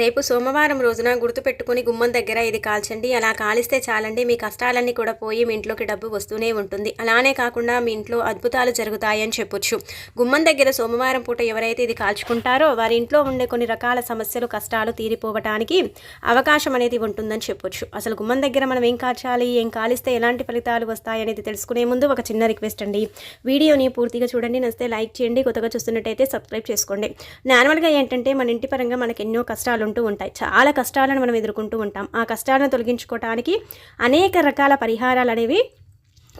రేపు సోమవారం రోజున గుర్తుపెట్టుకుని గుమ్మం దగ్గర ఇది కాల్చండి అలా కాలిస్తే చాలండి మీ కష్టాలన్నీ కూడా పోయి మీ ఇంట్లోకి డబ్బు వస్తూనే ఉంటుంది. అలానే కాకుండా మీ ఇంట్లో అద్భుతాలు జరుగుతాయని చెప్పొచ్చు. గుమ్మం దగ్గర సోమవారం పూట ఎవరైతే ఇది కాల్చుకుంటారో వారి ఇంట్లో ఉండే కొన్ని రకాల సమస్యలు కష్టాలు తీరిపోవటానికి అవకాశం అనేది ఉంటుందని చెప్పొచ్చు. అసలు గుమ్మం దగ్గర మనం ఏం కాల్చాలి ఏం కాలిస్తే ఎలాంటి ఫలితాలు వస్తాయనేది తెలుసుకునే ముందు ఒక చిన్న రిక్వెస్ట్ అండి. వీడియోని పూర్తిగా చూడండి నచ్చితే లైక్ చేయండి కొత్తగా చూస్తున్నట్టయితే సబ్స్క్రైబ్ చేసుకోండి. నార్మల్గా ఏంటంటే మన ఇంటి పరంగా మనకు ఎన్నో కష్టాలు ఉంటూ ఉంటాయి. చాలా కష్టాలను మనం ఎదుర్కొంటూ ఉంటాం. ఆ కష్టాలను తొలగించుకోవటానికి అనేక రకాల పరిహారాలు అనేవి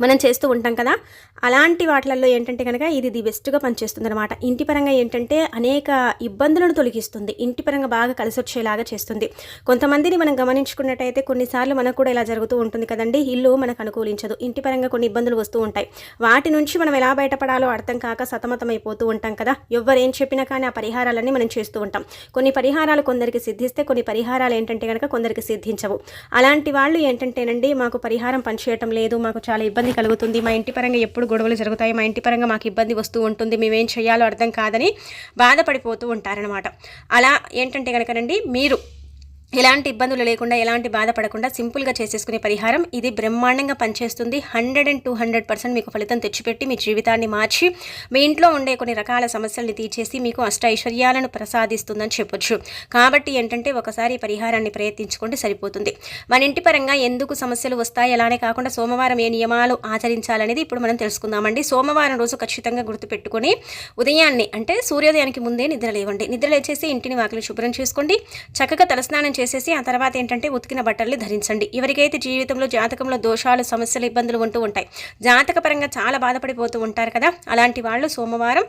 మనం చేస్తూ ఉంటాం కదా అలాంటి వాటిలలో ఏంటంటే కనుక ఇది ది బెస్ట్గా పనిచేస్తుంది అనమాట ఇంటి పరంగా ఏంటంటే అనేక ఇబ్బందులను తొలగిస్తుంది. ఇంటి పరంగా బాగా కలిసి వచ్చేలాగా చేస్తుంది. కొంతమందిని మనం గమనించుకున్నట్టయితే కొన్నిసార్లు మనకు కూడా ఇలా జరుగుతూ ఉంటుంది కదండి. ఇల్లు మనకు అనుకూలించదు. ఇంటి పరంగా కొన్ని ఇబ్బందులు వస్తూ ఉంటాయి. వాటి నుంచి మనం ఎలా బయటపడాలో అర్థం కాక సతమతం అయిపోతూ ఉంటాం కదా. ఎవరేం ఏం చెప్పినా కానీ ఆ పరిహారాలన్నీ మనం చేస్తూ ఉంటాం. కొన్ని పరిహారాలు కొందరికి సిద్ధిస్తే కొన్ని పరిహారాలు ఏంటంటే కనుక కొందరికి సిద్ధించవు. అలాంటి వాళ్ళు ఏంటంటేనండి మాకు పరిహారం పనిచేయటం లేదు మాకు చాలా ఇబ్బంది కలుగుతుంది. మా ఇంటి పరంగా ఎప్పుడు గొడవలు జరుగుతాయి. మా ఇంటి పరంగా మాకు ఇబ్బంది వస్తూ ఉంటుంది. మేమేం చేయాలో అర్థం కాదని బాధపడిపోతూ ఉంటారనమాట అలా ఏంటంటే కనుకనండి మీరు ఎలాంటి ఇబ్బందులు లేకుండా ఎలాంటి బాధపడకుండా సింపుల్గా చేసేసుకునే పరిహారం. ఇది బ్రహ్మాండంగా పనిచేస్తుంది. Hundred and two hundred percent మీకు ఫలితం తెచ్చిపెట్టి మీ జీవితాన్ని మార్చి మీ ఇంట్లో ఉండే కొన్ని రకాల సమస్యల్ని తీర్చేసి మీకు అష్ట ఐశ్వర్యాలను ప్రసాదిస్తుందని చెప్పొచ్చు. కాబట్టి ఏంటంటే ఒకసారి పరిహారాన్ని ప్రయత్నించుకుంటే సరిపోతుంది. మన ఇంటి పరంగా ఎందుకు సమస్యలు వస్తాయి? అలానే కాకుండా సోమవారం ఏ నియమాలు ఆచరించాలనేది ఇప్పుడు మనం తెలుసుకుందామండి. సోమవారం రోజు ఖచ్చితంగా గుర్తుపెట్టుకొని ఉదయాన్నే అంటే సూర్యోదయానికి ముందే నిద్ర లేవండి. నిద్ర లేచేసి ఇంటిని వాకిలి శుభ్రం చేసుకోండి. చక్కగా తలస్నానం చేసేసి ఆ తర్వాత ఏంటంటే ఉతికిన బట్టల్ని ధరించండి. ఎవరికైతే జీవితంలో జాతకంలో దోషాలు సమస్యలు ఇబ్బందులు ఉంటూ ఉంటాయి జాతక పరంగా చాలా బాధపడిపోతూ ఉంటారు కదా అలాంటి వాళ్ళు సోమవారం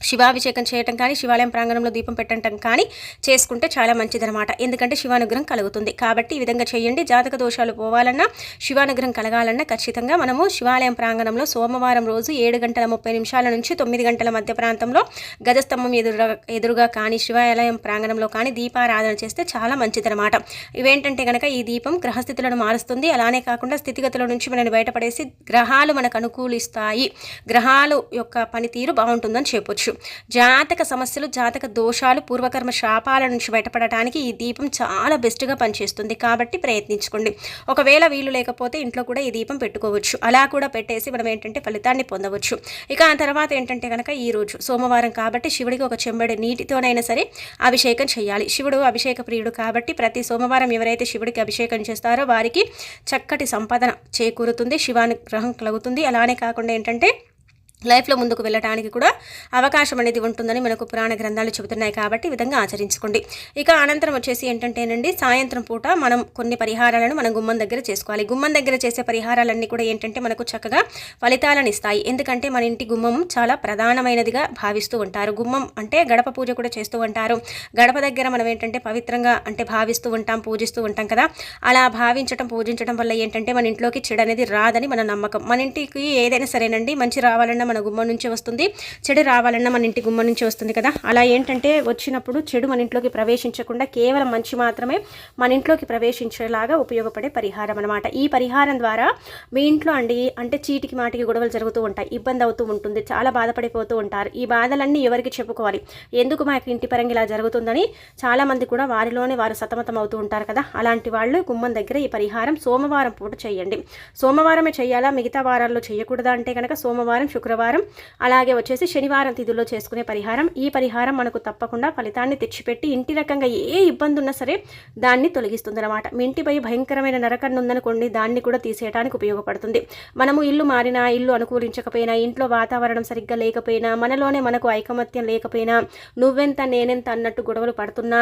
శివాభిషేకం చేయటం కానీ శివాలయం ప్రాంగణంలో దీపం పెట్టడం కానీ చేసుకుంటే చాలా మంచిదనమాట ఎందుకంటే శివానుగ్రహం కలుగుతుంది. కాబట్టి ఈ విధంగా చేయండి. జాతక దోషాలు పోవాలన్నా శివానుగ్రహం కలగాలన్నా ఖచ్చితంగా మనము శివాలయం ప్రాంగణంలో సోమవారం రోజు ఏడు గంటల ముప్పై నిమిషాల నుంచి తొమ్మిది గంటల మధ్య ప్రాంతంలో గజస్తంభం ఎదురుగా ఎదురుగా కానీ శివాలయం ప్రాంగణంలో కానీ దీపారాధన చేస్తే చాలా మంచిదనమాట ఇవేంటంటే కనుక ఈ దీపం గ్రహస్థితులను మారుస్తుంది. అలానే కాకుండా స్థితిగతుల నుంచి మనని బయటపడేసి గ్రహాలు మనకు అనుకూలిస్తాయి. గ్రహాలు యొక్క పనితీరు బాగుంటుందని చెప్పొచ్చు. జాతక సమస్యలు జాతక దోషాలు పూర్వకర్మ శాపాల నుంచి బయటపడటానికి ఈ దీపం చాలా బెస్ట్గా పనిచేస్తుంది. కాబట్టి ప్రయత్నించుకోండి. ఒకవేళ వీలు లేకపోతే ఇంట్లో కూడా ఈ దీపం పెట్టుకోవచ్చు. అలా కూడా పెట్టేసి మనం ఏంటంటే ఫలితాన్ని పొందవచ్చు. ఇక ఆ తర్వాత ఏంటంటే కనుక ఈ రోజు సోమవారం కాబట్టి శివుడికి ఒక చెంబడి నీటితోనైనా సరే అభిషేకం చేయాలి. శివుడు అభిషేక ప్రియుడు కాబట్టి ప్రతి సోమవారం ఎవరైతే శివుడికి అభిషేకం చేస్తారో వారికి చక్కటి సంపాదన చేకూరుతుంది. శివానుగ్రహం కలుగుతుంది. అలానే కాకుండా ఏంటంటే లైఫ్లో ముందుకు వెళ్ళడానికి కూడా అవకాశం అనేది ఉంటుందని మనకు పురాణ గ్రంథాలు చెబుతున్నాయి కాబట్టి ఈ విధంగా ఆచరించుకోండి. ఇక అనంతరం వచ్చేసి ఏంటంటేనండి సాయంత్రం పూట మనం కొన్ని పరిహారాలను మనం గుమ్మం దగ్గర చేసుకోవాలి. గుమ్మం దగ్గర చేసే పరిహారాలన్నీ కూడా ఏంటంటే మనకు చక్కగా ఫలితాలను ఇస్తాయి. ఎందుకంటే మన ఇంటి గుమ్మం చాలా ప్రధానమైనదిగా భావిస్తూ ఉంటారు. గుమ్మం అంటే గడప పూజ కూడా చేస్తూ ఉంటారు. గడప దగ్గర మనం ఏంటంటే పవిత్రంగా అంటే భావిస్తూ ఉంటాం పూజిస్తూ ఉంటాం కదా. అలా భావించడం పూజించడం వల్ల ఏంటంటే మన ఇంట్లోకి చెడు అనేది రాదని మన నమ్మకం. మన ఇంటికి ఏదైనా సరేనండి మంచి రావాలన్నా మన గుమ్మం నుంచి వస్తుంది. చెడు రావాలన్నా మన ఇంటి గుమ్మం నుంచి వస్తుంది కదా. అలా ఏంటంటే వచ్చినప్పుడు చెడు మన ఇంట్లోకి ప్రవేశించకుండా కేవలం మంచి మాత్రమే మన ఇంట్లోకి ప్రవేశించేలాగా ఉపయోగపడే పరిహారం అనమాట ఈ పరిహారం ద్వారా మీ ఇంట్లో అండి అంటే చీటికి మాటికి గొడవలు జరుగుతూ ఉంటాయి. ఇబ్బంది అవుతూ ఉంటుంది. చాలా బాధపడిపోతూ ఉంటారు. ఈ బాధలన్నీ ఎవరికి చెప్పుకోవాలి? ఎందుకు మాకు ఇంటి పరంగా ఇలా జరుగుతుందని చాలామంది కూడా వారిలోనే వారు సతమతం అవుతూ ఉంటారు కదా. అలాంటి వాళ్ళు గుమ్మం దగ్గర ఈ పరిహారం సోమవారం పూట చేయండి. సోమవారమే చేయాలా? మిగతా వారాల్లో చేయకూడదా అంటే కనుక సోమవారం శుక్రవారం అలాగే వచ్చేసి శనివారం తిథుల్లో చేసుకునే పరిహారం. ఈ పరిహారం మనకు తప్పకుండా ఫలితాన్ని తెచ్చిపెట్టి ఇంటి రకంగా ఏ ఇబ్బంది ఉన్నా సరే దాన్ని తొలగిస్తుంది అనమాట మీ ఇంటిపై భయంకరమైన నరకన్ను ఉందనుకోండి దాన్ని కూడా తీసేయడానికి ఉపయోగపడుతుంది. మనము ఇల్లు మారినా ఇల్లు అనుకూలించకపోయినా ఇంట్లో వాతావరణం సరిగ్గా లేకపోయినా మనలోనే మనకు ఐకమత్యం లేకపోయినా నువ్వెంత నేనెంత అన్నట్టు గొడవలు పడుతున్నా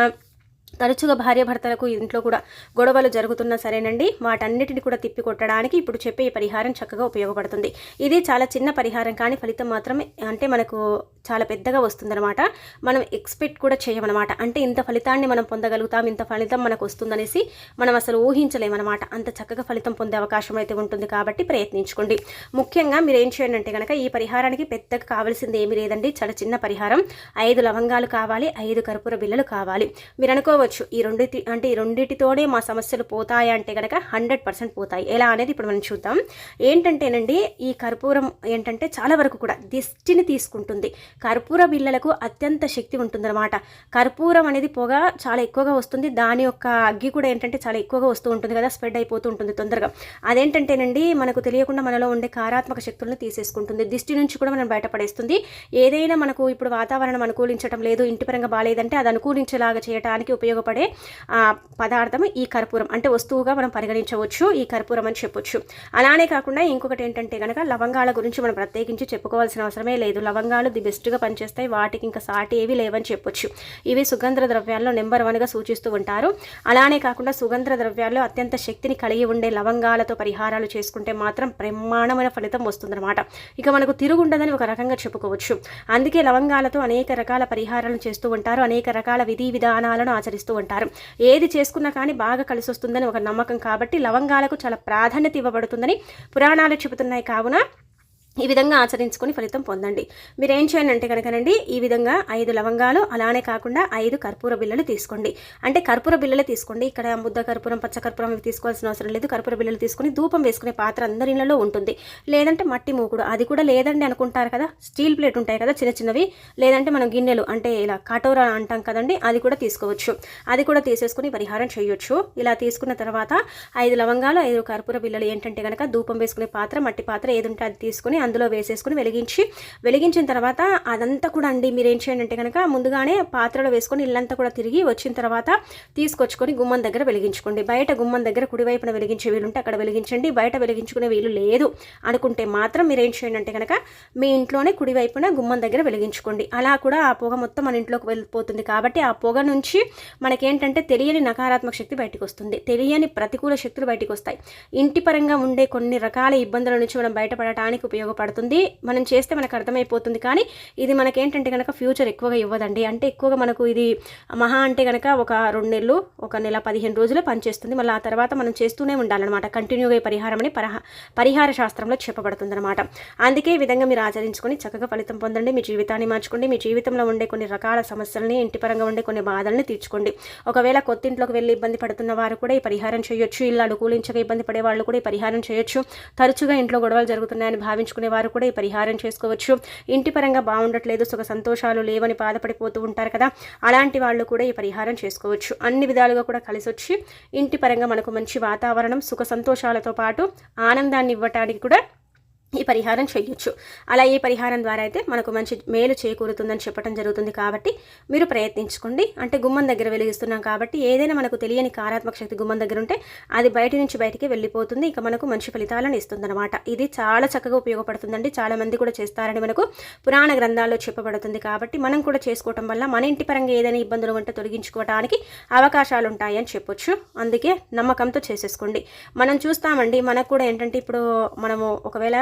తరచుగా భార్యాభర్తలకు ఇంట్లో కూడా గొడవలు జరుగుతున్నా సరేనండి. వాటన్నిటిని కూడా తిప్పి కొట్టడానికి ఇప్పుడు చెప్పే ఈ పరిహారం చక్కగా ఉపయోగపడుతుంది. ఇది చాలా చిన్న పరిహారం కానీ ఫలితం మాత్రం అంటే మనకు చాలా పెద్దగా వస్తుందన్నమాట. మనం ఎక్స్పెక్ట్ కూడా చేయమన్నమాట. అంటే ఇంత ఫలితాన్ని మనం పొందగలుగుతాం ఇంత ఫలితం మనకు వస్తుందనేసి మనం అసలు ఊహించలేమన్నమాట. అంత చక్కగా ఫలితం పొందే అవకాశం అయితే ఉంటుంది కాబట్టి ప్రయత్నించుకోండి. ముఖ్యంగా మీరు ఏం చేయండి అంటే కనుక ఈ పరిహారానికి పెద్దగా కావాల్సింది ఏమీ లేదండి. చాలా చిన్న పరిహారం. ఐదు లవంగాలు కావాలి ఐదు కర్పూర బిళ్ళలు కావాలి. మీరు అనుకోవచ్చు ఈ రెండిటి అంటే ఈ రెండింటితోనే మా సమస్యలు పోతాయి అంటే కనుక హండ్రెడ్ పర్సెంట్ పోతాయి. ఎలా అనేది ఇప్పుడు మనం చూద్దాం. ఏంటంటేనండి ఈ కర్పూరం ఏంటంటే చాలా వరకు కూడా దిష్టిని తీసుకుంటుంది. కర్పూర బిళ్ళలకు అత్యంత శక్తి ఉంటుందన్నమాట. కర్పూరం అనేది పొగ చాలా ఎక్కువగా వస్తుంది. దాని యొక్క అగ్గి కూడా ఏంటంటే చాలా ఎక్కువగా వస్తూ ఉంటుంది కదా స్ప్రెడ్ అయిపోతూ ఉంటుంది తొందరగా. అదేంటంటేనండి మనకు తెలియకుండా మనలో ఉండే కారాత్మక శక్తులను తీసేసుకుంటుంది. దిష్టి నుంచి కూడా మనం బయటపడేస్తుంది. ఏదైనా మనకు ఇప్పుడు వాతావరణం అనుకూలించడం లేదు ఇంటి పరంగా బాగాలేదంటే అది అనుకూలించేలాగా చేయడానికి ఉపయోగపడే పదార్థం ఈ కర్పూరం అంటే వస్తువుగా మనం పరిగణించవచ్చు. ఈ కర్పూరం అని చెప్పొచ్చు. అలానే కాకుండా ఇంకొకటి ఏంటంటే కనుక లవంగాల గురించి మనం ప్రత్యేకించి చెప్పుకోవాల్సిన అవసరమే లేదు. లవంగాలు ది బెస్ట్గా పనిచేస్తాయి. వాటికి ఇంకా సాటి ఏవి లేవని చెప్పొచ్చు. ఇవి సుగంధ ద్రవ్యాల్లో నెంబర్ వన్గా సూచిస్తూ ఉంటారు. అలానే కాకుండా సుగంధ ద్రవ్యాల్లో అత్యంత శక్తిని కలిగి ఉండే లవంగాలతో పరిహారాలు చేసుకుంటే మాత్రం బ్రహ్మాండమైన ఫలితం వస్తుందన్నమాట. ఇక మనకు తిరుగుండదని ఒక రకంగా చెప్పుకోవచ్చు. అందుకే లవంగాలతో అనేక రకాల పరిహారాలను చేస్తూ ఉంటారు. అనేక రకాల విధి విధానాలను ఆచరిస్తూ ఉంటారు. ఏది చేసుకున్నా కానీ బాగా కలిసి వస్తుందని ఒక నమ్మకం కాబట్టి లవంగాలకు చాలా ప్రాధాన్యత ఇవ్వబడుతుందని పురాణాలు చెబుతున్నాయి. కావున ఈ విధంగా ఆచరించుకొని ఫలితం పొందండి. మీరు ఏం చేయండి అంటే కనుకనండి ఈ విధంగా ఐదు లవంగాలు అలానే కాకుండా ఐదు కర్పూర బిల్లలు తీసుకోండి. అంటే కర్పూర బిల్లలు తీసుకోండి. ఇక్కడ ముద్ద కర్పూరం పచ్చ కర్పూరం ఇవి తీసుకోవాల్సిన అవసరం లేదు. కర్పూర బిల్లలు తీసుకుని ధూపం వేసుకునే పాత్ర అందరి ఇళ్ళలో ఉంటుంది. లేదంటే మట్టి మూకుడు. అది కూడా లేదండి అనుకుంటారు కదా. స్టీల్ ప్లేట్ ఉంటాయి కదా చిన్న చిన్నవి. లేదంటే మనం గిన్నెలు అంటే ఇలా కటోరా అంటాం కదండి అది కూడా తీసుకోవచ్చు. అది కూడా తీసేసుకుని పరిహారం చేయొచ్చు. ఇలా తీసుకున్న తర్వాత ఐదు లవంగాలు ఐదు కర్పూర బిల్లలు ఏంటంటే కనుక ధూపం వేసుకునే పాత్ర మట్టి పాత్ర ఏది ఉంటే అది తీసుకుని అందులో వేసేసుకుని వెలిగించి వెలిగించిన తర్వాత అదంతా కూడా అండి మీరు ఏం చేయండి అంటే కనుక ముందుగానే పాత్రలో వేసుకొని ఇల్లంతా కూడా తిరిగి వచ్చిన తర్వాత తీసుకొచ్చుకొని గుమ్మం దగ్గర వెలిగించుకోండి. బయట గుమ్మం దగ్గర కుడివైపున వెలిగించే వీలుంటే అక్కడ వెలిగించండి. బయట వెలిగించుకునే వీలు లేదు అనుకుంటే మాత్రం మీరు ఏం చేయండి అంటే కనుక మీ ఇంట్లోనే కుడివైపున గుమ్మం దగ్గర వెలిగించుకోండి. అలా కూడా ఆ పొగ మొత్తం మన ఇంట్లోకి వెళ్ళిపోతుంది కాబట్టి ఆ పొగ నుంచి మనకేంటంటే తెలియని నకారాత్మక శక్తి బయటకు వస్తుంది. తెలియని ప్రతికూల శక్తులు బయటకు వస్తాయి. ఇంటి పరంగా ఉండే కొన్ని రకాల ఇబ్బందుల నుంచి మనం బయటపడటానికి ఉపయోగ ఉపయోగపడుతుంది. మనం చేస్తే మనకు అర్థమైపోతుంది. కానీ ఇది మనకేంటంటే కనుక ఫ్యూచర్ ఎక్కువగా ఇవ్వదండి. అంటే ఎక్కువగా మనకు ఇది మహా అంటే కనుక ఒక రెండు నెలలు ఒక నెల పదిహేను రోజులు పనిచేస్తుంది. మళ్ళీ ఆ తర్వాత మనం చేస్తూనే ఉండాలన్నమాట. కంటిన్యూగా పరిహారం అని పరిహార శాస్త్రంలో చెప్పబడుతుంది అనమాట అందుకే ఈ విధంగా మీరు ఆచరించుకొని చక్కగా ఫలితం పొందండి. మీ జీవితాన్ని మార్చుకోండి. మీ జీవితంలో ఉండే కొన్ని రకాల సమస్యలని ఇంటి పరంగా ఉండే కొన్ని బాధల్ని తీర్చుకోండి. ఒకవేళ కొత్త ఇంట్లోకి వెళ్ళి ఇబ్బంది పడుతున్న వారు కూడా ఈ పరిహారం చేయొచ్చు. ఇల్లు అనుకూలించగా ఇబ్బంది పడే వాళ్ళు కూడా ఈ పరిహారం చేయొచ్చు. తరచుగా ఇంట్లో గొడవలు జరుగుతున్నాయని భావించుకునే వారు కూడా ఈ పరిహారం చేసుకోవచ్చు. ఇంటి పరంగా బాగుండట్లేదు సుఖ సంతోషాలు లేవని బాధపడిపోతూ ఉంటారు కదా. అలాంటి వాళ్ళు కూడా ఈ పరిహారం చేసుకోవచ్చు. అన్ని విధాలుగా కూడా కలిసి వచ్చి ఇంటి పరంగా మనకు మంచి వాతావరణం సుఖ సంతోషాలతో పాటు ఆనందాన్ని ఇవ్వటానికి కూడా ఈ పరిహారం చేయొచ్చు. అలా ఈ పరిహారం ద్వారా అయితే మనకు మంచి మేలు చేకూరుతుందని చెప్పడం జరుగుతుంది కాబట్టి మీరు ప్రయత్నించుకోండి. అంటే గుమ్మం దగ్గర వెలిగిస్తున్నాం కాబట్టి ఏదైనా మనకు తెలియని కారాత్మక శక్తి గుమ్మం దగ్గర ఉంటే అది బయట నుంచి బయటికి వెళ్ళిపోతుంది. ఇక మనకు మంచి ఫలితాలను ఇస్తుందన్నమాట. ఇది చాలా చక్కగా ఉపయోగపడుతుందండి. చాలా మంది కూడా చేస్తారని మనకు పురాణ గ్రంథాల్లో చెప్పబడుతుంది కాబట్టి మనం కూడా చేసుకోవటం వల్ల మన ఇంటి పరంగా ఏదైనా ఇబ్బందులు ఉంటే తొలగించుకోవడానికి అవకాశాలు ఉంటాయని చెప్పొచ్చు. అందుకే నమ్మకంతో చేసేసుకోండి. మనం చూస్తామండి. మనకు కూడా ఏంటంటే ఇప్పుడు మనము ఒకవేళ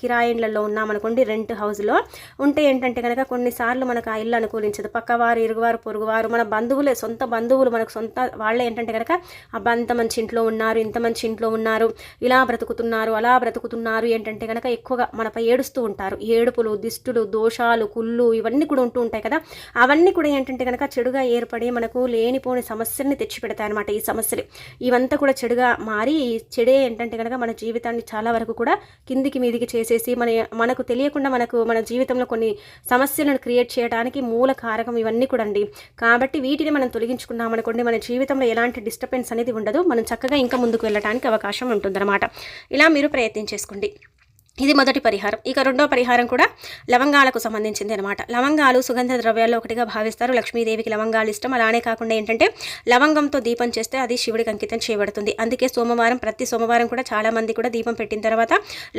కిరాయిన్లలో ఉన్నామనుకోండి రెంట్ హౌస్లో. ఉంటే ఏంటంటే కనుక కొన్నిసార్లు మనకు ఆ ఇల్లు అనుకూలించదు. పక్కవారు ఇరుగువారు పొరుగువారు మన బంధువులే సొంత బంధువులు మనకు సొంత వాళ్ళే ఏంటంటే కనుక అబ్బా అంత మంచి ఇంట్లో ఉన్నారు ఇంత మంచి ఇంట్లో ఉన్నారు ఇలా బ్రతుకుతున్నారు అలా బ్రతుకుతున్నారు ఏంటంటే కనుక ఎక్కువగా మనపై ఏడుస్తూ ఉంటారు. ఏడుపులు దిష్టులు దోషాలు కుళ్ళు ఇవన్నీ కూడా ఉంటూ ఉంటాయి కదా. అవన్నీ కూడా ఏంటంటే కనుక చెడుగా ఏర్పడి మనకు లేనిపోని సమస్యల్ని తెచ్చిపెడతాయి అనమాట ఈ సమస్యలు. ఇవంతా కూడా చెడుగా మారి చెడే ఏంటంటే కనుక మన జీవితాన్ని చాలా వరకు కూడా కిందికి మీదికి చేసేసి మన మనకు తెలియకుండా మనకు మన జీవితంలో కొన్ని సమస్యలను క్రియేట్ చేయడానికి మూల కారకం ఇవన్నీ కూడా అండి. కాబట్టి వీటిని మనం తొలగించుకున్నాం అనుకోండి మన జీవితంలో ఎలాంటి డిస్టర్బెన్స్ అనేది ఉండదు. మనం చక్కగా ఇంకా ముందుకు వెళ్ళడానికి అవకాశం ఉంటుందన్నమాట. ఇలా మీరు ప్రయత్నం చేసుకోండి. ఇది మొదటి పరిహారం. ఇక రెండో పరిహారం కూడా లవంగాలకు సంబంధించింది అనమాట లవంగాలు సుగంధ ద్రవ్యాల్లో ఒకటిగా భావిస్తారు. లక్ష్మీదేవికి లవంగాలు ఇష్టం. అలానే కాకుండా ఏంటంటే లవంగంతో దీపం చేస్తే అది శివుడికి అంకితం చేయబడుతుంది. అందుకే సోమవారం ప్రతి సోమవారం కూడా చాలామంది కూడా దీపం పెట్టిన తర్వాత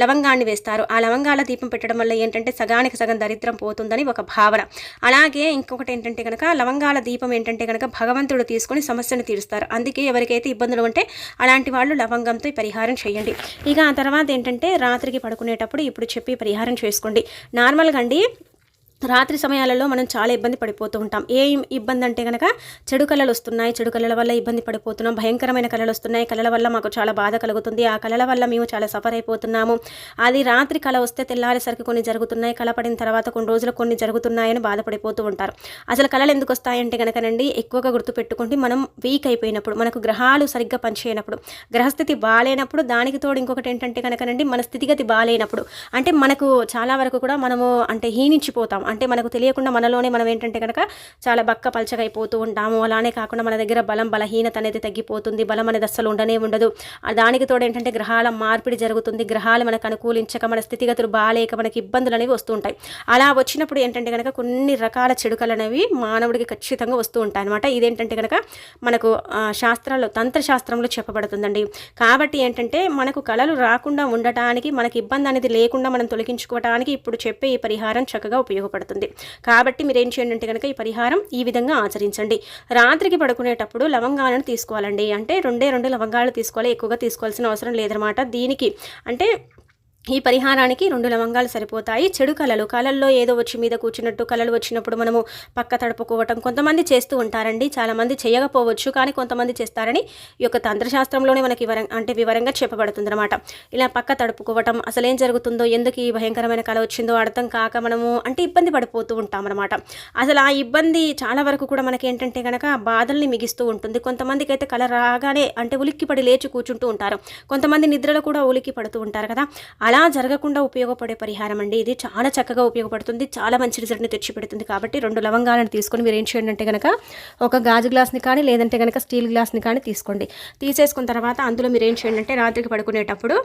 లవంగాన్ని వేస్తారు. ఆ లవంగాల దీపం పెట్టడం వల్ల ఏంటంటే సగానికి సగం దరిద్రం పోతుందని ఒక భావన. అలాగే ఇంకొకటి ఏంటంటే కనుక లవంగాల దీపం ఏంటంటే కనుక భగవంతుడు తీసుకొని సమస్యను తీరుస్తారు. అందుకే ఎవరికైతే ఇబ్బందులు ఉంటే అలాంటి వాళ్ళు లవంగంతో పరిహారం చేయండి. ఇక ఆ తర్వాత ఏంటంటే రాత్రికి పడుకునే చేసుకునేటప్పుడు ఇప్పుడు చెప్పి పరిహారం చేసుకోండి. నార్మల్గా అండి రాత్రి సమయాలలో మనం చాలా ఇబ్బంది పడిపోతూ ఉంటాం. ఏ ఇబ్బంది అంటే కనుక చెడు కళలు వస్తున్నాయి. చెడు కళల వల్ల ఇబ్బంది పడిపోతున్నాం. భయంకరమైన కళలు వస్తున్నాయి. కళల వల్ల మాకు చాలా బాధ కలుగుతుంది. ఆ కళల వల్ల మేము చాలా సఫర్ అయిపోతున్నాము. అది రాత్రి కళ వస్తే తెల్లారేసరికి కొన్ని జరుగుతున్నాయి. కళ పడిన తర్వాత కొన్ని రోజులు కొన్ని జరుగుతున్నాయని బాధపడిపోతూ ఉంటారు. అసలు కళలు ఎందుకు వస్తాయంటే కనుకనండి ఎక్కువగా గుర్తుపెట్టుకుంటే మనం వీక్ అయిపోయినప్పుడు మనకు గ్రహాలు సరిగ్గా పనిచేయనప్పుడు గ్రహస్థితి బాగాలేనప్పుడు దానికి తోడు ఇంకొకటి ఏంటంటే కనుకనండి మన స్థితిగతి బాగాలేనప్పుడు అంటే మనకు చాలా వరకు కూడా మనము అంటే హీనించిపోతాం. అంటే మనకు తెలియకుండా మనలోనే మనం ఏంటంటే కనుక చాలా బక్క పలచగైపోతూ ఉంటాము. అలానే కాకుండా మన దగ్గర బలం బలహీనత అనేది తగ్గిపోతుంది. బలం అనేది అస్సలు ఉండనే ఉండదు. దానికి తోడు ఏంటంటే గ్రహాల మార్పిడి జరుగుతుంది. గ్రహాలు మనకు అనుకూలించక మన స్థితిగతులు బాగాలేక మనకి ఇబ్బందులు అనేవి వస్తూ ఉంటాయి. అలా వచ్చినప్పుడు ఏంటంటే కనుక కొన్ని రకాల చెడుకలు అనేవి మానవుడికి ఖచ్చితంగా వస్తూ ఉంటాయి అనమాట ఇదేంటంటే కనుక మనకు శాస్త్రాల్లో తంత్రశాస్త్రంలో చెప్పబడుతుందండి. కాబట్టి ఏంటంటే మనకు కళలు రాకుండా ఉండటానికి మనకి ఇబ్బంది అనేది లేకుండా మనం తొలగించుకోవటానికి ఇప్పుడు చెప్పే ఈ పరిహారం చక్కగా ఉపయోగపడుతుంది. ఉపయోగపడుతుంది కాబట్టి మీరు ఏం చేయండి అంటే కనుక ఈ పరిహారం ఈ విధంగా ఆచరించండి. రాత్రికి పడుకునేటప్పుడు లవంగాలను తీసుకోవాలండి. అంటే రెండే రెండు లవంగాలు తీసుకోవాలి ఎక్కువగా తీసుకోవాల్సిన అవసరం లేదనమాట దీనికి అంటే ఈ పరిహారానికి రెండు లవంగాలు సరిపోతాయి. చెడు కళలు కళల్లో ఏదో వచ్చి మీద కూర్చున్నట్టు కళలు వచ్చినప్పుడు మనము పక్క తడుపుకోవటం కొంతమంది చేస్తూ ఉంటారండి. చాలామంది చేయకపోవచ్చు కానీ కొంతమంది చేస్తారని ఈ యొక్క తంత్రశాస్త్రంలోనే మనకి వివరం అంటే వివరంగా చెప్పబడుతుందన్నమాట. ఇలా పక్క తడుపుకోవటం అసలు ఏం జరుగుతుందో ఎందుకు ఈ భయంకరమైన కళ వచ్చిందో అర్థం కాక మనము అంటే ఇబ్బంది పడిపోతూ ఉంటాం అనమాట అసలు ఆ ఇబ్బంది చాలా వరకు కూడా మనకి ఏంటంటే కనుక బాధల్ని మిగిస్తూ ఉంటుంది. కొంతమందికి అయితే కళ రాగానే అంటే ఉలిక్కి పడి లేచి కూర్చుంటూ ఉంటారు. కొంతమంది నిద్రలో కూడా ఉలిక్కి పడుతూ ఉంటారు కదా. అలా జరగకుండా ఉపయోగపడే పరిహారం అండి. ఇది చాలా చక్కగా ఉపయోగపడుతుంది. చాలా మంచి రిజల్ట్ని తెచ్చిపెడుతుంది. కాబట్టి రెండు లవంగాలను తీసుకొని మీరు ఏం చేయండి అంటే కనుక ఒక గాజు గ్లాస్ని కానీ లేదంటే కనుక స్టీల్ గ్లాస్ని కానీ తీసుకోండి. తీసేసుకున్న తర్వాత అందులో మీరు ఏం చేయండి అంటే రాత్రికి పడుకునేటప్పుడు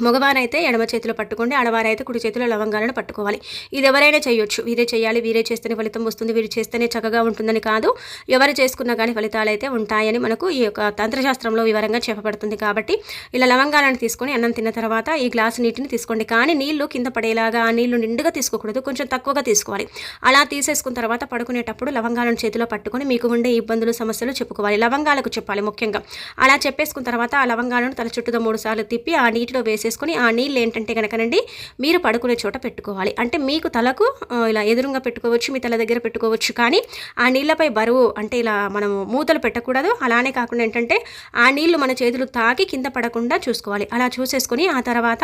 మగవారైతే ఎడమ చేతిలో పట్టుకోండి ఆడవారైతే కుడి చేతిలో లవంగాలను పట్టుకోవాలి. ఇది ఎవరైనా చేయొచ్చు. వీరే చేయాలి వీరే చేస్తేనే ఫలితం వస్తుంది వీరు చేస్తేనే చక్కగా ఉంటుందని కాదు ఎవరు చేసుకున్నా కానీ ఫలితాలు అయితే ఉంటాయని మనకు ఈ యొక్క తంత్రశాస్త్రంలో వివరంగా చెప్పబడుతుంది కాబట్టి ఇలా లవంగాలను తీసుకొని అన్నం తిన్న తర్వాత ఈ గ్లాసు నీటిని తీసుకోండి. కానీ నీళ్ళు కింద పడేలాగా ఆ నీళ్ళు నిండుగా తీసుకోకూడదు కొంచెం తక్కువగా తీసుకోవాలి. అలా తీసేసుకున్న తర్వాత పడుకునేటప్పుడు లవంగాలను చేతిలో పట్టుకొని మీకు ఉండే ఇబ్బందులు సమస్యలు చెప్పుకోవాలి. లవంగాలకు చెప్పాలి ముఖ్యంగా. అలా చెప్పేసుకున్న తర్వాత ఆ లవంగాలను తల చుట్టూతో మూడు సార్లు తిప్పి ఆ నీటిలో వేసి వేసేసుకొని ఆ నీళ్ళు ఏంటంటే కనుకనండి మీరు పడుకునే చోట పెట్టుకోవాలి. అంటే మీకు తలకు ఇలా ఎదురుగా పెట్టుకోవచ్చు మీ తల దగ్గర పెట్టుకోవచ్చు కానీ ఆ నీళ్ళపై బరువు అంటే ఇలా మనము మూతలు పెట్టకూడదు. అలానే కాకుండా ఏంటంటే ఆ నీళ్ళు మన చేతులు తాకి కింద పడకుండా చూసుకోవాలి. అలా చూసేసుకొని ఆ తర్వాత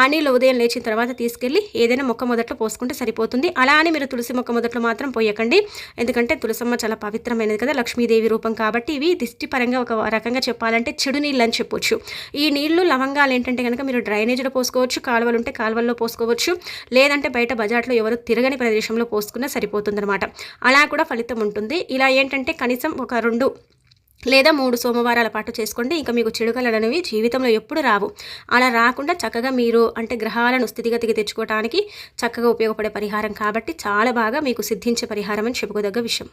ఆ నీళ్ళు ఉదయం లేచిన తర్వాత తీసుకెళ్ళి ఏదైనా మొక్క మొదట్లో పోసుకుంటే సరిపోతుంది. అలా అని మీరు తులసి మొక్క మొదట్లో మాత్రం పోయకండి. ఎందుకంటే తులసమ్మ చాలా పవిత్రమైనది కదా లక్ష్మీదేవి రూపం కాబట్టి ఇవి దిష్టిపరంగా ఒక రకంగా చెప్పాలంటే చెడు నీళ్ళు అని చెప్పొచ్చు. ఈ నీళ్ళు లవంగాలు ఏంటంటే కనుక మీరు మీరు డ్రైనేజీలో పోసుకోవచ్చు కాలువలు ఉంటే కాలువల్లో పోసుకోవచ్చు. లేదంటే బయట బజార్లో ఎవరు తిరగని ప్రదేశంలో పోసుకున్నా సరిపోతుందన్నమాట. అలా కూడా ఫలితం ఉంటుంది. ఇలా ఏంటంటే కనీసం ఒక రెండు లేదా మూడు సోమవారాల పాటు చేసుకోండి. ఇంకా మీకు చెడుకలు అనేవి జీవితంలో ఎప్పుడు రావు. అలా రాకుండా చక్కగా మీరు అంటే గ్రహాలను స్థితిగతికి తెచ్చుకోవడానికి చక్కగా ఉపయోగపడే పరిహారం కాబట్టి చాలా బాగా మీకు సిద్ధించే పరిహారం అని చెప్పుకోదగ్గ విషయం.